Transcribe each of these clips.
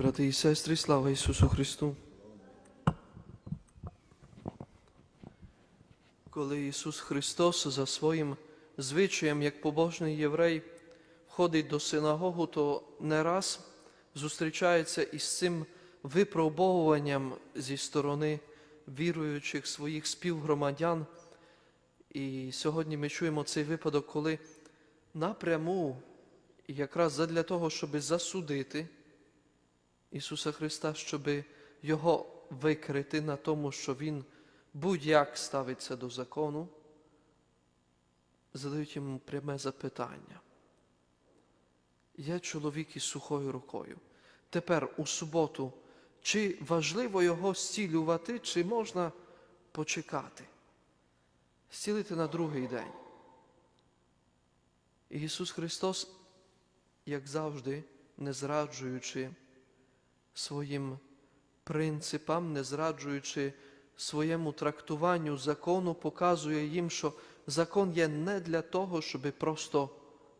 Брати і сестри, слава Ісусу Христу. Коли Ісус Христос за своїм звичаєм, як побожний єврей, входить до синагогу, то не раз зустрічається із цим випробовуванням зі сторони віруючих своїх співгромадян. І сьогодні ми чуємо цей випадок, коли напряму, якраз задля того, щоб засудити, Ісуса Христа, щоб Його викрити на тому, що Він будь-як ставиться до закону, задають йому пряме запитання. Я чоловік із сухою рукою. Тепер у суботу, чи важливо його зцілювати, чи можна почекати? Зцілити на другий день. Ісус Христос, як завжди, не зраджуючи своїм принципам, не зраджуючи своєму трактуванню закону, показує їм, що закон є не для того, щоб просто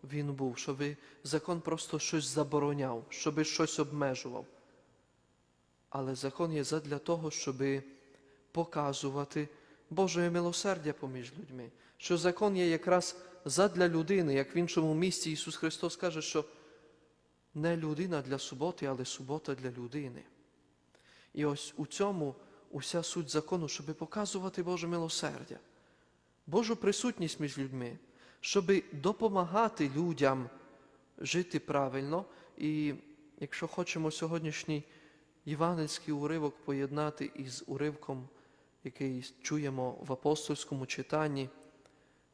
він був, щоб закон просто щось забороняв, щоб щось обмежував. Але закон є задля того, щоб показувати Божої милосердя поміж людьми. Що закон є якраз задля людини, як в іншому місці Ісус Христос каже, що не людина для суботи, але субота для людини. І ось у цьому уся суть закону, щоб показувати Боже милосердя, Божу присутність між людьми, щоб допомагати людям жити правильно. І якщо хочемо сьогоднішній євангельський уривок поєднати із уривком, який чуємо в апостольському читанні,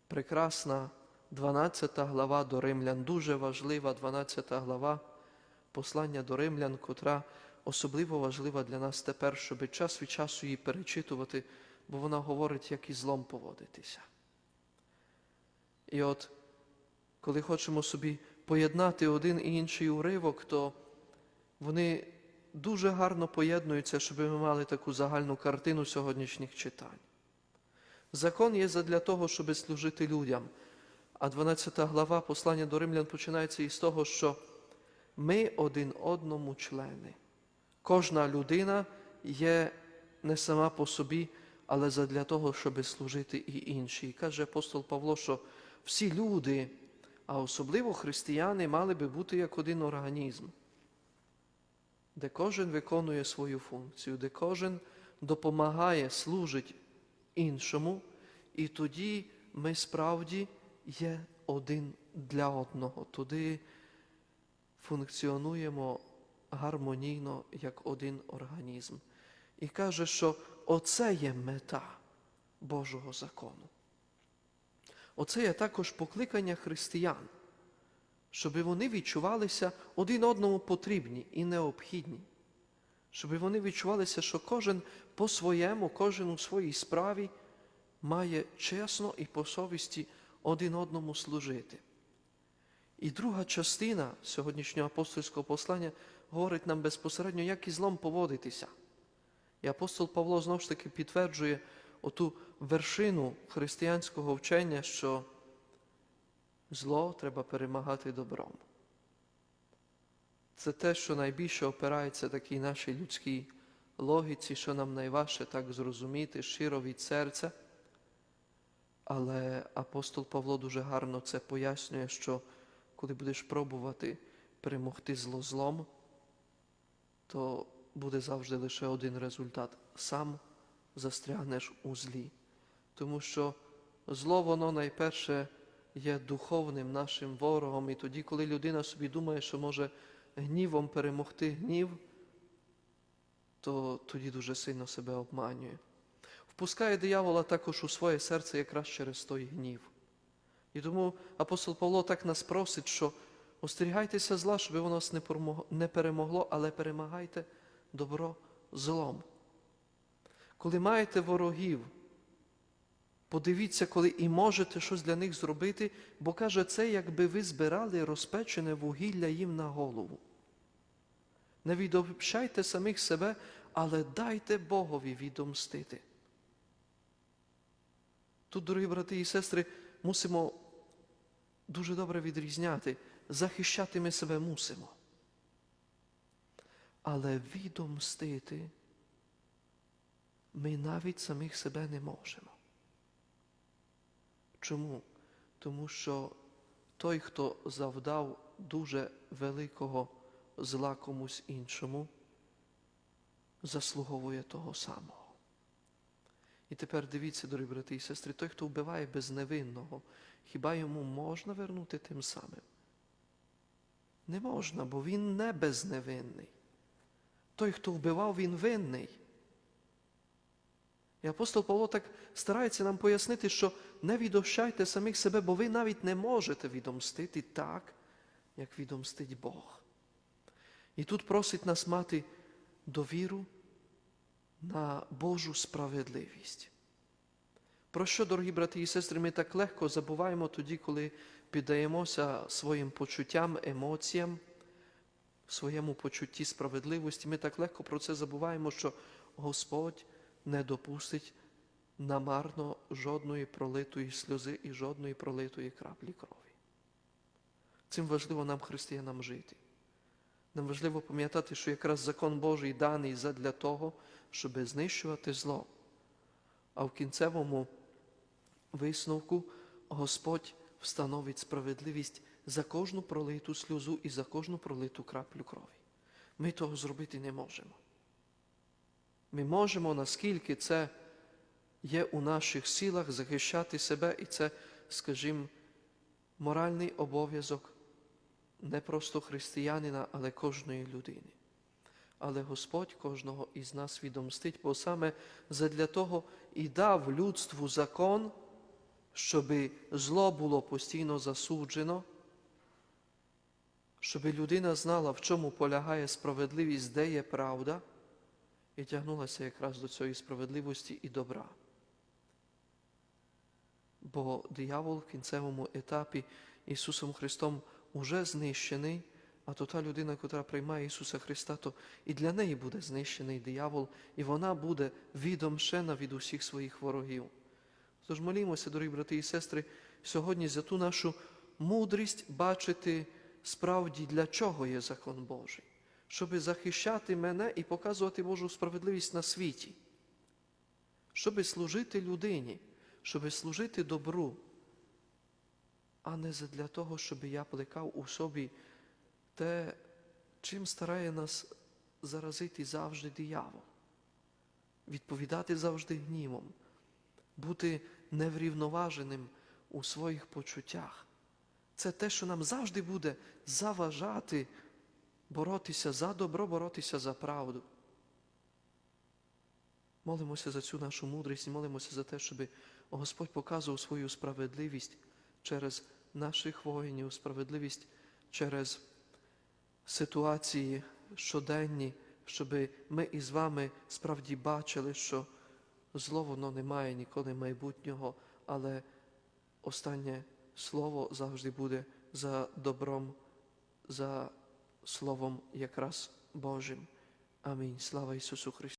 прекрасна 12 глава до Римлян, дуже важлива 12 глава послання до Римлян, котра особливо важлива для нас тепер, щоб час від часу її перечитувати, бо вона говорить, як із злом поводитися. І от, коли хочемо собі поєднати один і інший уривок, то вони дуже гарно поєднуються, щоб ми мали таку загальну картину сьогоднішніх читань. Закон є задля того, щоб служити людям. А 12 глава послання до римлян починається із того, що ми один одному члени. Кожна людина є не сама по собі, але задля того, щоб служити і іншій. Каже апостол Павло, що всі люди, а особливо християни, мали би бути як один організм, де кожен виконує свою функцію, де кожен допомагає, служить іншому, і тоді ми справді є один для одного. Туди функціонуємо гармонійно як один організм. І каже, що оце є мета Божого закону. Оце є також покликання християн, щоб вони відчувалися один одному потрібні і необхідні, щоб вони відчувалися, що кожен по-своєму, кожен у своїй справі має чесно і по совісті один одному служити. І друга частина сьогоднішнього апостольського послання говорить нам безпосередньо, як із злом поводитися. І апостол Павло знову ж таки підтверджує оту вершину християнського вчення, що зло треба перемагати добром. Це те, що найбільше опирається такій нашій людській логіці, що нам найважче так зрозуміти щиро від серця. Але апостол Павло дуже гарно це пояснює, що коли будеш пробувати перемогти зло злом, то буде завжди лише один результат. Сам застрягнеш у злі. Тому що зло, воно найперше є духовним нашим ворогом. І тоді, коли людина собі думає, що може гнівом перемогти гнів, то тоді дуже сильно себе обманює. Впускає диявола також у своє серце якраз через той гнів. І тому апостол Павло так нас просить, що остерігайтеся зла, щоб воно вас не перемогло, але перемагайте добро злом. Коли маєте ворогів, подивіться, коли і можете щось для них зробити, бо каже, це якби ви збирали розпечене вугілля їм на голову. Не відобщайте самих себе, але дайте Богові відомстити. Тут, дорогі брати і сестри, мусимо дуже добре відрізняти, захищати ми себе мусимо. Але відомстити ми навіть самих себе не можемо. Чому? Тому що той, хто завдав дуже великого зла комусь іншому, заслуговує того самого. І тепер дивіться, дорогі брати і сестри, той, хто вбиває безневинного, хіба йому можна вернути тим самим? Не можна, бо він не безневинний. Той, хто вбивав, він винний. І апостол Павло так старається нам пояснити, що не відощайте самих себе, бо ви навіть не можете відомстити так, як відомстить Бог. І тут просить нас мати довіру на Божу справедливість. Про що, дорогі брати і сестри, ми так легко забуваємо тоді, коли піддаємося своїм почуттям, емоціям, своєму почутті справедливості. Ми так легко про це забуваємо, що Господь не допустить намарно жодної пролитої сльози і жодної пролитої краплі крові. Цим важливо нам, християнам, жити. Нам важливо пам'ятати, що якраз закон Божий даний задля того, щоб знищувати зло. А в кінцевому висновку Господь встановить справедливість за кожну пролиту сльозу і за кожну пролиту краплю крові. Ми того зробити не можемо. Ми можемо, наскільки це є у наших силах, захищати себе, і це, скажімо, моральний обов'язок не просто християнина, але кожної людини. Але Господь кожного із нас відомстить, бо саме задля того і дав людству закон, щоб зло було постійно засуджено, щоб людина знала, в чому полягає справедливість, де є правда, і тягнулася якраз до цієї справедливості і добра. Бо диявол в кінцевому етапі Ісусом Христом уже знищений, а то та людина, яка приймає Ісуса Христа, то і для неї буде знищений диявол, і вона буде відомшена від усіх своїх ворогів. Тож молімося, дорогі брати і сестри, сьогодні за ту нашу мудрість бачити справді, для чого є закон Божий, щоб захищати мене і показувати Божу справедливість на світі, щоб служити людині, щоб служити добру, а не для того, щоб я плекав у собі те, чим старає нас заразити завжди диявол, відповідати завжди гнівом, бути неврівноваженим у своїх почуттях. Це те, що нам завжди буде заважати боротися за добро, боротися за правду. Молимося за цю нашу мудрість і молимося за те, щоб Господь показував свою справедливість через наших воїнів, справедливість через ситуації щоденні, щоб ми із вами справді бачили, що зло воно не має ніколи майбутнього, але останнє слово завжди буде за добром, за словом якраз Божим. Амінь. Слава Ісусу Христу.